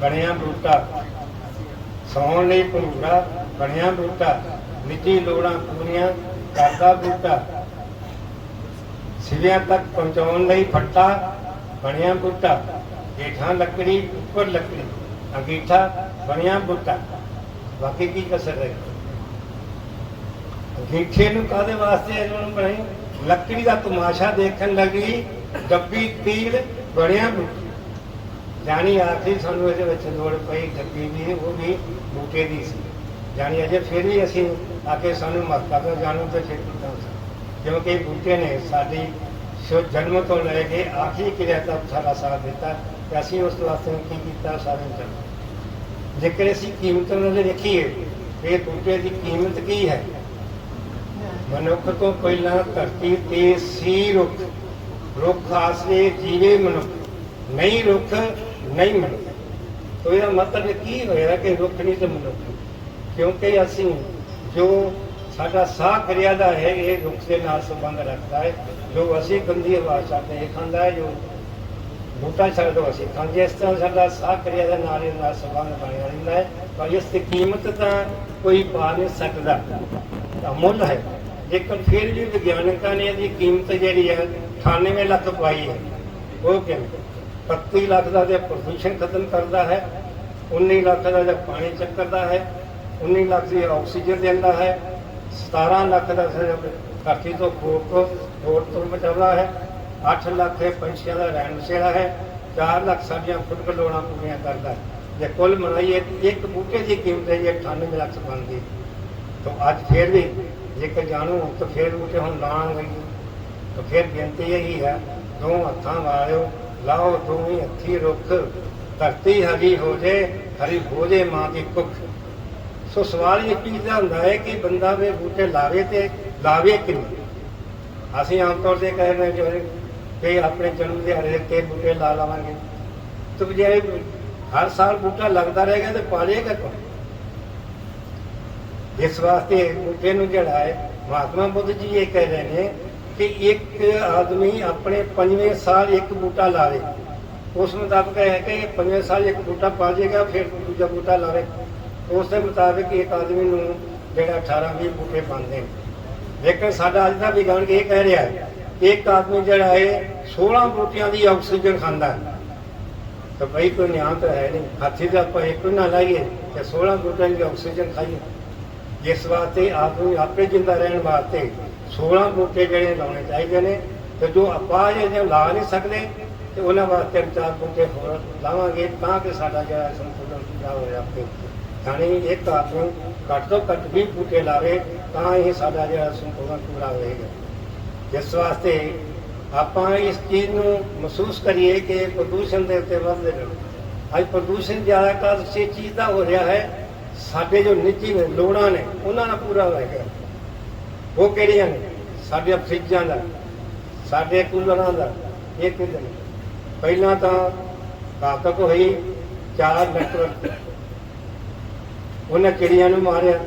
ਬਣਿਆ ਬੂਟਾ ਸੌਣ ਲਈ ਭੰਗੂੜਾ ਬਣਿਆ ਬੂਟਾ ਨਿੱਜੀ ਲੋੜਾਂ ਪੂਰੀਆਂ ਕਰਦਾ ਬੂਟਾ ਸਿਵਿਆਂ ਤੱਕ ਪਹੁੰਚਾਉਣ ਲਈ ਫੱਟਾ, ਬਣਿਆ ਬੂਟਾ ਹੇਠਾਂ ਲੱਕੜੀ, ਉੱਪਰ ਲੱਕੜੀ। ਅੰਗੀਠਾ, ਬਣਿਆ ਬੂਟਾ ਬਾਕੀ ਕੀ ਕਸਰ ਹੈ? ਅੰਗੀਠੇ ਨੂੰ ਕਾਦੇ ਵਾਸਤੇ ਇਹਨਾਂ ਨੂੰ ਬਣਾਈ? ਲੱਕੜੀ ਦਾ ਤਮਾਸ਼ਾ ਦੇਖਣ ਲੱਗੀ, ਡੱਬੀ ਤੀਲ ਬਣਿਆ ਬੂਟਾ ਜਾਣੀ ਆਖਰੀ ਸਾਨੂੰ ਇਹਦੇ ਵਿੱਚ ਲੋੜ ਪਈ, ਗੱਡੀ ਦੀ, ਉਹ ਵੀ ਬੂਟੇ ਦੀ ਸੀ। ਜਾਣੀ ਅਜੇ ਫਿਰ ਵੀ ਅਸੀਂ ਆ ਕੇ ਸਾਨੂੰ ਮਹੱਤਵ ਜਾਣੂ ਤੇ ਫਿਰ ਕੀਤਾ ਕਿਉਂਕਿ ਬੂਟੇ ਨੇ ਸਾਡੀ ਸ਼ੋ, ਜਨਮ ਤੋਂ ਲੈ ਕੇ ਆਖਰੀ ਕਿਰਿਆ ਤੱਕ ਸਾਡਾ ਸਾਥ ਦਿੱਤਾ ਤੇ ਅਸੀਂ ਉਸ ਵਾਸਤੇ ਕੀ ਕੀਤਾ ਸਾਰੇ ਜਨ ਜੇਕਰ ਅਸੀਂ ਕੀਮਤ ਨਾਲ ਦੇਖੀਏ ਇਹ ਬੂਟੇ ਦੀ ਕੀਮਤ ਕੀ ਹੈ? ਮਨੁੱਖ ਤੋਂ ਪਹਿਲਾਂ ਧਰਤੀ ਤੇ ਸੀ ਰੁੱਖ। ਰੁੱਖ ਆਸਰੇ ਜੀਵੇ ਮਨੁੱਖ, ਨਹੀਂ ਰੁੱਖ ਨਹੀਂ ਮਨੁੱਖ ਤੋ ਇਹਦਾ ਮਤਲਬ ਕੀ ਹੋਇਆ ਕਿ ਰੁੱਖ ਨਹੀਂ ਤੇ ਮਨੁੱਖ ਕਿਉਂਕਿ ਅਸੀਂ ਜੋ ਸਾਡਾ ਸਾਹ ਕਿਰਿਆ ਦਾ ਹੈ, ਇਹ ਰੁੱਖ ਦੇ ਨਾਲ ਸੰਬੰਧ ਰੱਖਦਾ ਹੈ। ਜੋ ਅਸੀਂ ਗੰਦੀ ਹਵਾ ਛੱਡਦੇ ਇਹ ਖਾਂਦਾ ਹੈ, ਜੋ ਬੂਟਾ ਛੱਡਦੇ ਅਸੀਂ ਖਾਂਦੇ ਇਸ ਤਰ੍ਹਾਂ ਸਾਡਾ ਸਾਹ ਕਿਰਿਆ ਦਾ ਨਾਲ ਇਹ ਨਾਲ ਸੰਬੰਧ ਬਣਿਆ ਰਹਿੰਦਾ ਹੈ। ਪਰ ਇਸ ਦੀ ਕੀਮਤ ਤਾਂ ਕੋਈ ਪਾ ਨਹੀਂ ਸਕਦਾ। ਤਾਂ ਮੁੱਲ ਹੈ। ਲੇਕਿਨ ਫਿਰ ਵੀ ਵਿਗਿਆਨਕਾਂ ਨੇ ਇਹਦੀ ਕੀਮਤ ਜਿਹੜੀ ਹੈ 98 ਲੱਖ ਪਾਈ ਹੈ। ਉਹ ਕਿਵੇਂ? 31 ਲੱਖ ਦਾ ਜੇ ਪ੍ਰਦੂਸ਼ਣ ਖਤਮ ਕਰਦਾ ਹੈ 19 ਲੱਖ ਦਾ ਜੇ ਪਾਣੀ ਚੱਕਰਦਾ ਹੈ 19 ਲੱਖ ਦੀ ਆਕਸੀਜਨ ਦਿੰਦਾ ਹੈ 17 ਲੱਖ ਦਾ ਜੇ ਧਰਤੀ ਤੋਂ ਖੋਪ ਹੋਰ ਤੋਂ ਬਚਾਉਂਦਾ ਹੈ 8 ਲੱਖ ਇਹ ਪੰਛੀਆਂ ਦਾ ਰਹਿਣ ਬਸੇਰਾ ਹੈ 4 ਲੱਖ ਸਾਡੀਆਂ ਫੁੱਟ ਲੋੜਾਂ ਪੂਰੀਆਂ ਕਰਦਾ ਹੈ। ਜੇ ਕੁੱਲ ਮਿਲਾਈਏ ਇੱਕ ਬੂਟੇ ਦੀ ਕੀਮਤ ਹੈ ਇਹ 98 ਲੱਖ ਬਣਦੀ। ਤਾਂ ਅੱਜ ਫਿਰ ਵੀ ਜੇਕਰ ਜਾਣੂ ਤਾਂ ਫਿਰ ਬੂਟੇ ਹੁਣ ਲਾਉਣਗੇ ਤਾਂ ਫਿਰ ਬੇਨਤੀ ਇਹੀ ਹੈ, ਦੋ ਹੱਥਾਂ ਵਾਲਿਓ ਲਾਓ ਦੋਵੇਂ ਹੱਥੀ ਰੁੱਖ, ਧਰਤੀ ਹਰੀ ਹੋ ਜੇ, ਹਰੀ ਹੋ ਜੇ ਮਾਂ ਦੀ ਕੁੱਖ ਸੋ ਸਵਾਲ ਇਹ ਚੀਜ਼ ਦਾ ਹੁੰਦਾ ਹੈ ਕਿ ਬੰਦਾ ਵੇ ਬੂਟੇ ਲਾਵੇ ਤੇ ਲਾਵੇ ਕਿਵੇਂ? ਅਸੀਂ ਆਮ ਤੌਰ ਤੇ ਕਹਿੰਦੇ ਜੋ ਹੈ ਕਿ ਆਪਣੇ ਜਨਮ ਦੇ ਦਿਹਾੜੇ ਤੇ ਬੂਟੇ ਲਾ ਲਾਵਾਂਗੇ। ਤੇ ਜੇ ਹਰ ਸਾਲ ਬੂਟਾ ਲੱਗਦਾ ਰਹੇਗਾ ਤੇ ਪਾਲੇਗਾ ਕੌਣ? ਇਸ ਵਾਸਤੇ ਬੂਟੇ ਨੂੰ ਜਿਹੜਾ ਹੈ, ਮਹਾਤਮਾ ਬੁੱਧ ਜੀ ਇਹ ਕਹਿ ਰਹੇ ਨੇ ਕਿ ਇੱਕ ਆਦਮੀ ਆਪਣੇ ਪੰਜਵੇਂ ਸਾਲ ਇੱਕ ਬੂਟਾ ਲਾਵੇ। ਉਸ ਮੁਤਾਬਕ ਹੈ ਕਿ ਪੰਜਵੇਂ ਸਾਲ ਇੱਕ ਬੂਟਾ ਪਾ ਪਾਜੇਗਾ ਫਿਰ ਦੂਜਾ ਬੂਟਾ ਲਾਵੇ। ਉਸ ਦੇ ਮੁਤਾਬਕ ਇੱਕ ਆਦਮੀ ਨੂੰ ਜਿਹੜਾ 18 20 ਬੂਟੇ ਪਾਉਂਦੇ ਨੇ। ਲੇਕਿਨ ਸਾਡਾ ਅੱਜ ਦਾ ਵਿਗਿਆਨ ਇਹ ਕਹਿ ਰਿਹਾ ਹੈ ਇੱਕ ਆਦਮੀ ਜਿਹੜਾ ਹੈ 16 ਬੂਟਿਆਂ ਦੀ ਆਕਸੀਜਨ ਖਾਂਦਾ ਹੈ। ਤਾਂ ਭਾਈ ਕੋਈ ਨਿਆਂ ਤਾਂ ਹੈ ਨਹੀਂ। ਹਾਥੀ ਦਾ ਆਪਾਂ ਇੱਕ ਨਾ ਲਾਈਏ ਤੇ 16 ਬੂਟਿਆਂ ਦੀ ਆਕਸੀਜਨ ਖਾਈਏ। ਜਿਸ ਵਾਸਤੇ ਆਪ ਨੂੰ ਆਪੇ ਜਿੰਦਾ ਰਹਿਣ ਵਾਸਤੇ 16 ਬੂਟੇ ਜਿਹੜੇ ਲਾਉਣੇ ਚਾਹੀਦੇ ਨੇ ਤੇ ਜੋ ਆਪਾਂ ਜੇ ਲਾ ਨਹੀਂ ਸਕਦੇ ਤੇ ਉਹਨਾਂ ਵਾਸਤੇ ਚਾਰ ਬੂਟੇ ਹੋਰ ਲਾਵਾਂਗੇ ਤਾਂ ਕਿ ਸਾਡਾ ਜਿਹੜਾ ਸੰਤੁਲਨ ਪੂਰਾ ਹੋ ਜਾਵੇ ਯਾਨੀ ਇੱਕ ਆਦਮੀ ਘੱਟ ਤੋਂ ਘੱਟ 20 ਬੂਟੇ ਲਾਵੇ ਤਾਂ ਇਹ ਸਾਡਾ ਜਿਹੜਾ ਸੰਤੁਲਨ ਪੂਰਾ ਹੋਏਗਾ ਜਿਸ ਵਾਸਤੇ ਆਪਾਂ ਇਸ ਚੀਜ਼ ਨੂੰ ਮਹਿਸੂਸ ਕਰੀਏ ਕਿ ਪ੍ਰਦੂਸ਼ਣ ਦੇ ਉੱਤੇ ਵੱਧਦੇ ਰਹੇ ਅੱਜ ਪ੍ਰਦੂਸ਼ਣ ਜ਼ਿਆਦਾ ਕਾਰਨ ਇਸੇ ਚੀਜ਼ ਦਾ ਹੋ ਰਿਹਾ ਹੈ ਸਾਡੇ ਜੋ ਨਿੱਜੀ ਲੋੜਾਂ ਨੇ, ਉਹਨਾਂ ਨਾਲ ਪੂਰਾ ਹੋਏਗਾ ਉਹ ਕਿਹੜੀਆਂ ਨੇ? ਸਾਡੇ ਫਰਿੱਜਾਂ ਦਾ, ਸਾਡੇ ਕੂਲਰਾਂ ਦਾ, ਇਹ ਕਿਹਦੇ ਨੇ? ਪਹਿਲਾਂ ਤਾਂ ਘਾਤਕ ਹੋਈ, ਚਾਰ ਨੈਟਵਰਕ ਉਹਨਾਂ ਚਿੜੀਆਂ ਨੂੰ ਮਾਰਿਆ।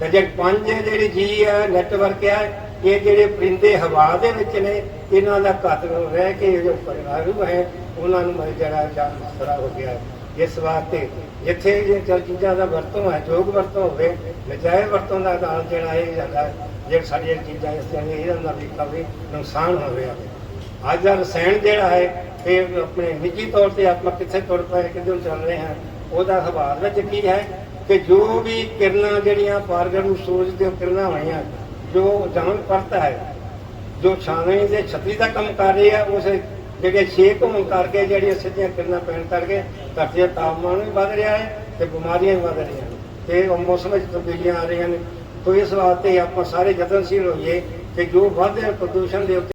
ਤੇ ਜੇ ਪੰਜ ਜਿਹੜੀ ਜੀ ਹੈ ਨੈਟਵਰਕ ਹੈ ਇਹ ਜਿਹੜੇ ਪਰਿੰਦੇ ਹਵਾ ਦੇ ਵਿੱਚ ਨੇ, ਇਹਨਾਂ ਦਾ ਘਾਤਕ ਰਹਿ ਕੇ ਜੋ ਪਰਿਵਾਰੂ ਹੈ, ਉਹਨਾਂ ਨੂੰ ਮਰ ਜਿਹੜਾ ਜਾਨ ਖਰਾ ਹੋ ਗਿਆ। ਇਸ ਵਾਸਤੇ ਜਿੱਥੇ ਇਹ ਚੀਜ਼ਾਂ ਦਾ ਵਰਤੋਂ ਹੈ, ਯੋਗ ਵਰਤੋਂ ਹੋਵੇ, ਨਜਾਇਜ਼ ਵਰਤੋਂ ਦਾ ਨਾਲ ਜਿਹੜਾ ਇਹ ਜਾਂਦਾ ਜੇ ਸਾਡੀਆਂ ਚੀਜ਼ਾਂ ਇਸ ਤਰ੍ਹਾਂ ਦੀਆਂ ਇਹਨਾਂ ਦਾ ਵੀ ਕਾਫੀ ਨੁਕਸਾਨ ਹੋਵੇ ਅੱਜ ਦਾ ਰਸਾਇਣ ਜਿਹੜਾ ਹੈ, ਇਹ ਆਪਣੇ ਨਿੱਜੀ ਤੌਰ ਤੇ ਆਪਾਂ ਕਿੱਥੇ ਤੁਰ ਪਏ, ਕਿੱਧਰ ਚੱਲ ਰਹੇ ਹਾਂ, ਉਹਦਾ ਹਵਾਲ ਵਿੱਚ ਕੀ ਹੈ ਕਿ ਜੋ ਵੀ ਕਿਰਨਾਂ ਜਿਹੜੀਆਂ ਪਾਰਗਰ ਨੂੰ ਸੂਰਜ ਦੀਆਂ ਕਿਰਨਾਂ ਹੋਈਆਂ, ਜੋ ਜਾਣ ਪਰਤ ਹੈ, ਜੋ ਛਾਵੇਂ ਦੇ ਛਤਰੀ ਦਾ ਕੰਮ ਕਰ ਰਹੀ ਹੈ, ਉਸ ਜਿਹੜੇ ਛੇ ਘੁੰਮਣ ਕਰਕੇ ਜਿਹੜੀਆਂ ਸਿੱਧੀਆਂ ਕਿਰਨਾਂ ਪੈਣ ਕਰਕੇ ਧਰਤੀ ਦਾ ਤਾਪਮਾਨ ਵੀ ਵੱਧ ਰਿਹਾ ਹੈ ਤੇ ਬਿਮਾਰੀਆਂ ਵੀ ਵੱਧ ਰਹੀਆਂ ਨੇ। ਤੇ ਉਹ ਮੌਸਮ ਵਿੱਚ ਤਬਦੀਲੀਆਂ ਆ ਰਹੀਆਂ ਨੇ। ਤੋ ਇਸ ਵਾਸਤੇ ਆਪਾਂ ਸਾਰੇ ਯਤਨਸ਼ੀਲ ਹੋਈਏ ਕਿ ਜੋ ਵੱਧ ਪ੍ਰਦੂਸ਼ਣ ਦੇ ਉੱਤੇ